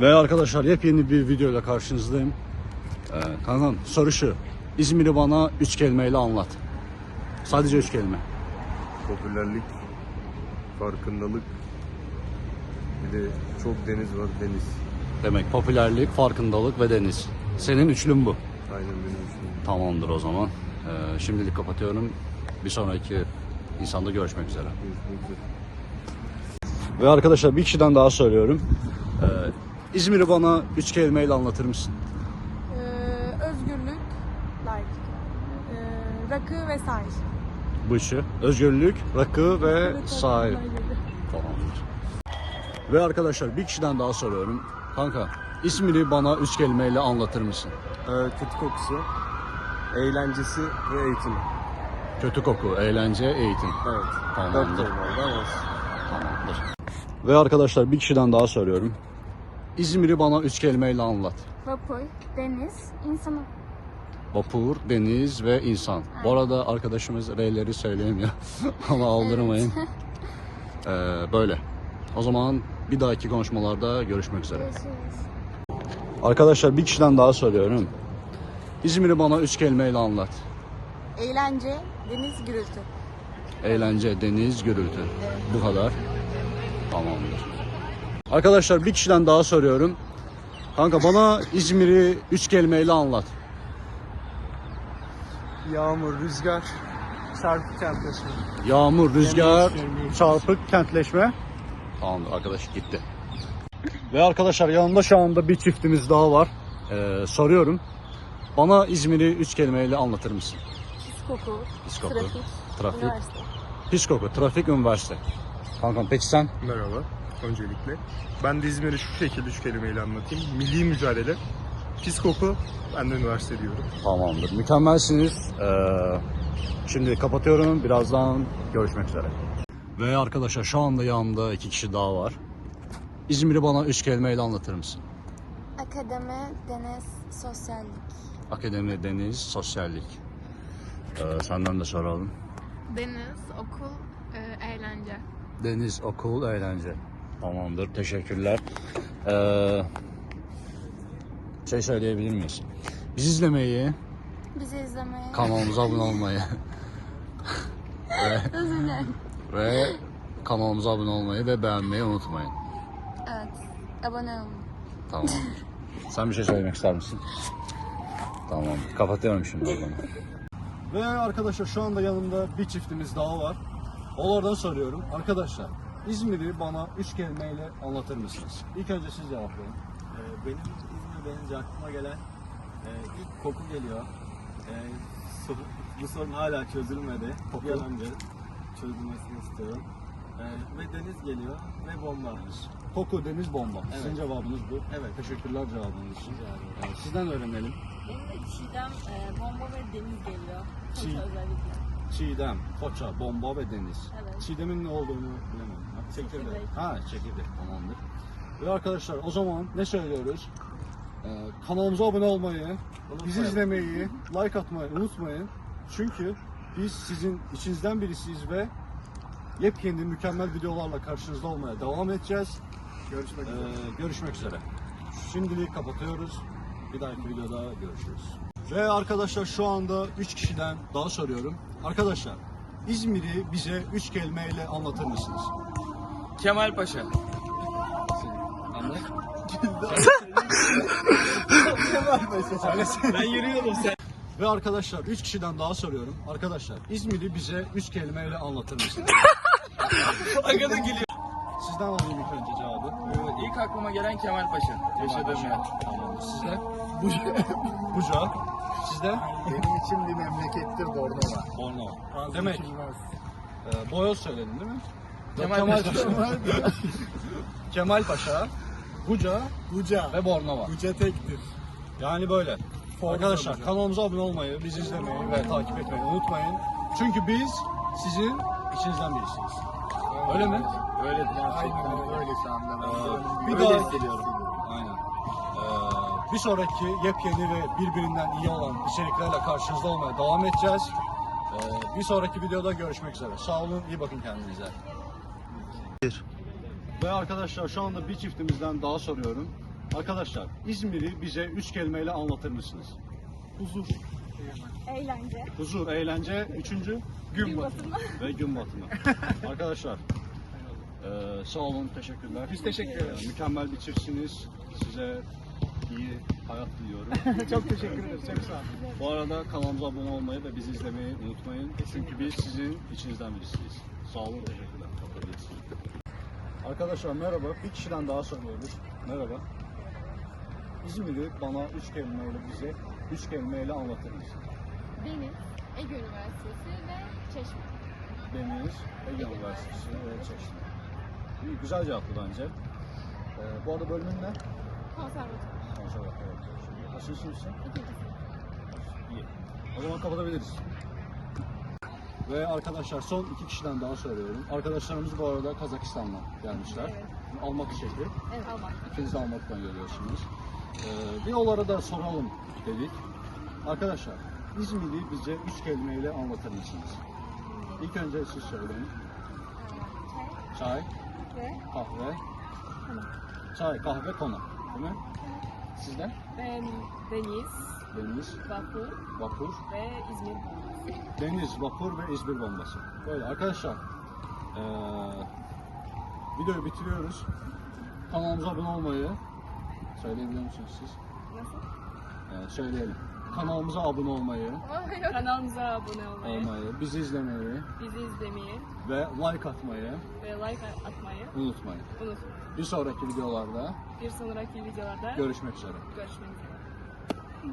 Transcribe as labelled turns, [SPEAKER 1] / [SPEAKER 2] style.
[SPEAKER 1] Ve arkadaşlar yepyeni bir videoyla karşınızdayım. Ee, kankam soru şu. İzmir'i bana üç kelimeyle anlat. Sadece üç kelime.
[SPEAKER 2] Popülerlik, farkındalık, bir de çok deniz var deniz.
[SPEAKER 1] Demek popülerlik, farkındalık ve deniz. Senin üçlün bu.
[SPEAKER 2] Aynen benim için.
[SPEAKER 1] Tamamdır o zaman. Ee, şimdilik kapatıyorum. Bir sonraki insanda görüşmek üzere.
[SPEAKER 2] Görüşmek üzere.
[SPEAKER 1] Ve arkadaşlar bir kişiden daha söylüyorum. Ee, İzmir'i bana üç kelimeyle anlatır mısın?
[SPEAKER 3] Ee, özgürlük, like, ee, rakı ve sahil.
[SPEAKER 1] Bu işi. Özgürlük, rakı ve sahil. Tamamdır. Ve arkadaşlar bir kişiden daha soruyorum. Kanka İzmir'i bana üç kelimeyle anlatır mısın?
[SPEAKER 2] Ee, kötü kokusu, eğlencesi ve eğitim.
[SPEAKER 1] Kötü koku, eğlence, eğitim.
[SPEAKER 2] Evet.
[SPEAKER 1] Tamamdır.
[SPEAKER 2] Dört.
[SPEAKER 1] Tamamdır. Ve arkadaşlar bir kişiden daha soruyorum. İzmir'i bana üç kelimeyle anlat.
[SPEAKER 4] Vapur, deniz, insanı.
[SPEAKER 1] Vapur, deniz ve insan. Bu arada arkadaşımız R'leri söyleyemiyor. Ama aldırmayın. Ee, böyle. O zaman bir dahaki konuşmalarda görüşmek üzere.
[SPEAKER 4] Görüşürüz.
[SPEAKER 1] Arkadaşlar bir kişiden daha soruyorum. İzmir'i bana üç kelimeyle anlat.
[SPEAKER 3] Eğlence, deniz, gürültü.
[SPEAKER 1] Eğlence, deniz, gürültü. Bu kadar. Tamamdır. Arkadaşlar bir kişiden daha soruyorum. Kanka bana İzmir'i üç kelimeyle anlat.
[SPEAKER 2] Yağmur, rüzgar, çarpı kentleşme.
[SPEAKER 1] Yağmur, rüzgar, çarpık, kentleşme. Tamamdır arkadaş gitti. Ve arkadaşlar yanımda şu anda bir çiftimiz daha var. Ee, soruyorum. Bana İzmir'i üç kelimeyle anlatır mısın?
[SPEAKER 3] Pis koku,
[SPEAKER 1] Pis koku,
[SPEAKER 3] trafik,
[SPEAKER 1] trafik,
[SPEAKER 3] üniversite.
[SPEAKER 1] pis koku, trafik, üniversite. Kankam peki sen?
[SPEAKER 2] Merhaba, öncelikle. Ben de İzmir'i şu şekilde üç kelimeyle anlatayım. Milli mücadele, pis koku, ben de üniversite diyorum.
[SPEAKER 1] Tamamdır. Mükemmelsiniz. Ee, şimdi kapatıyorum. Birazdan görüşmek üzere. Ve arkadaşlar şu anda yanımda iki kişi daha var. İzmir'i bana üç kelimeyle anlatır mısın?
[SPEAKER 4] Akademi, deniz, sosyallik.
[SPEAKER 1] Akademi, deniz, sosyallik. Ee, senden de soralım.
[SPEAKER 5] Deniz, okul, e, eğlence.
[SPEAKER 1] Deniz, okul, eğlence. Tamamdır. Teşekkürler. Ee, şey söyleyebilir miyiz? Biz izlemeyi,
[SPEAKER 4] Bizi izlemeye.
[SPEAKER 1] kanalımıza abone olmayı ve,
[SPEAKER 4] Özür dilerim.
[SPEAKER 1] ve kanalımıza abone olmayı ve beğenmeyi unutmayın.
[SPEAKER 4] Evet. Abone olun.
[SPEAKER 1] Tamamdır. Sen bir şey söylemek ister misin? Tamam. Kapatıyorum şimdi o zaman. Ve arkadaşlar şu anda yanımda bir çiftimiz daha var. Onlardan soruyorum. Arkadaşlar İzmir'i bana üç kelimeyle anlatır mısınız? İlk önce siz cevaplayın.
[SPEAKER 6] Ee, Benim İzmir denince aklıma gelen e, ilk koku geliyor. E, so- bu sorun hala çözülmedi.
[SPEAKER 1] Koku.
[SPEAKER 6] Bir an önce çözülmesini istiyorum. E, ve deniz geliyor ve bomba.
[SPEAKER 1] Koku, deniz, bomba. Sizin
[SPEAKER 6] Evet.
[SPEAKER 1] cevabınız bu.
[SPEAKER 6] Evet.
[SPEAKER 1] Teşekkürler cevabınız için.
[SPEAKER 6] Rica ederim.
[SPEAKER 1] Ee, Sizden öğrenelim.
[SPEAKER 3] Benim de Çiğdem, e, bomba ve deniz geliyor. Foça
[SPEAKER 1] Çiğ-
[SPEAKER 3] özellikle.
[SPEAKER 1] Çiğdem, Foça, bomba ve deniz.
[SPEAKER 3] Evet.
[SPEAKER 1] Çiğdem'in ne olduğunu bilemedim. Ha, Çekirdek.
[SPEAKER 3] Çekirdek.
[SPEAKER 1] Ha çekirdek tamamdır. Ve arkadaşlar o zaman ne söylüyoruz? Ee, kanalımıza abone olmayı, bizi izlemeyi, like atmayı unutmayın. Çünkü biz sizin içinizden birisiyiz ve yepyeni mükemmel videolarla karşınızda olmaya devam edeceğiz.
[SPEAKER 2] Görüşmek üzere.
[SPEAKER 1] Ee, görüşmek üzere. Şimdilik kapatıyoruz. Bir dahaki videoda görüşürüz. Ve arkadaşlar şu anda 3 kişiden daha soruyorum. Arkadaşlar İzmir'i bize 3 kelimeyle anlatır mısınız?
[SPEAKER 7] Kemal Paşa. Ben yürüyorum sen.
[SPEAKER 1] Ve arkadaşlar 3 kişiden daha soruyorum. Arkadaşlar İzmir'i bize 3 kelimeyle anlatır mısınız?
[SPEAKER 7] Agada geliyor.
[SPEAKER 1] Sizden alayım ilk önce cevabı.
[SPEAKER 7] Ee, İlk aklıma gelen Kemal Paşa. Yaşadığım yer.
[SPEAKER 1] Tamamdır. Sizden? Buca. Buca. Sizden?
[SPEAKER 2] Benim için bir memlekettir Bornova.
[SPEAKER 1] Bornova. Demek. E, Boyoz söyledin değil mi? Yok,
[SPEAKER 7] Kemal Paşa.
[SPEAKER 1] Kemal Paşa, Buca
[SPEAKER 2] Buca.
[SPEAKER 1] ve Bornova.
[SPEAKER 2] Buca tektir.
[SPEAKER 1] Yani böyle. Arkadaşlar kanalımıza abone olmayı, bizi izlemeyi ve takip etmeyi unutmayın. Çünkü biz sizin içinizden birisiyiz. Öyle mi?
[SPEAKER 7] Öyle.
[SPEAKER 2] Aynen öyle şu anda.
[SPEAKER 1] Ee, bir daha
[SPEAKER 7] hissediyorum.
[SPEAKER 1] Aynen. Ee, bir sonraki yepyeni ve birbirinden iyi olan içeriklerle karşınızda olmaya devam edeceğiz. Ee, bir sonraki videoda görüşmek üzere. Sağ olun, iyi bakın kendinize. Ve arkadaşlar şu anda bir çiftimizden daha soruyorum. Arkadaşlar İzmir'i bize üç kelimeyle anlatır mısınız? Huzur.
[SPEAKER 3] Eğlence.
[SPEAKER 1] Huzur, eğlence, üçüncü gün, batımı ve gün batımı. Arkadaşlar eee sağ olun, teşekkürler. Biz teşekkür ederiz. mükemmel bitirsiniz. Size iyi hayat diliyorum. çok teşekkür ederiz. Çok sağ olun. Bu arada kanalımıza abone olmayı ve bizi izlemeyi unutmayın. Çünkü biz sizin içinizden birisiyiz. Sağ olun, teşekkürler. Arkadaşlar merhaba. Bir kişiden daha soruyoruz. Merhaba. İzmir'i bana üç kelimeyle bize üç kelimeyle anlatır mısın?
[SPEAKER 5] Deniz, Ege Üniversitesi ve Çeşme.
[SPEAKER 1] Deniz, Ege Üniversitesi ve Çeşme. Güzel cevaptı bence. Ee, bu arada bölümün ne?
[SPEAKER 5] Konservatuvar.
[SPEAKER 1] Konservatuvar. Şimdi Kaçıncı sınıfsın?
[SPEAKER 5] İkinci sınıf.
[SPEAKER 1] İyi. O zaman kapatabiliriz. Ve arkadaşlar son iki kişiden daha soruyorum. Arkadaşlarımız bu arada Kazakistan'dan gelmişler. Almatı şehri.
[SPEAKER 3] Evet. Almak.
[SPEAKER 1] İkiniz de Almatı'dan geliyorsunuz. Ee, bir onlara da soralım dedik. Arkadaşlar İzmir'i bize üç kelimeyle anlatır mısınız? İlk önce siz söyleyin. Çay,
[SPEAKER 3] Ve
[SPEAKER 1] kahve, çay, kahve, konak. Değil mi? Sizden?
[SPEAKER 3] ben deniz,
[SPEAKER 1] Deniz,
[SPEAKER 3] vapur
[SPEAKER 1] vapur,
[SPEAKER 3] ve İzmir bombası.
[SPEAKER 1] deniz, vapur ve İzmir bombası. Böyle arkadaşlar. eee, videoyu bitiriyoruz. Kanalımıza abone olmayı söyleyebiliyor musunuz siz?
[SPEAKER 3] Nasıl?
[SPEAKER 1] Ee, söyleyelim. Kanalımıza abone olmayı,
[SPEAKER 3] Kanalımıza abone olmayı,
[SPEAKER 1] olmayı, bizi izlemeyi
[SPEAKER 3] bizi izlemeyi
[SPEAKER 1] ve like atmayı
[SPEAKER 3] ve like atmayı
[SPEAKER 1] unutmayın.
[SPEAKER 3] unutmayın.
[SPEAKER 1] Bir sonraki videolarda
[SPEAKER 3] Bir sonraki videolarda
[SPEAKER 1] görüşmek üzere.
[SPEAKER 3] görüşmek üzere.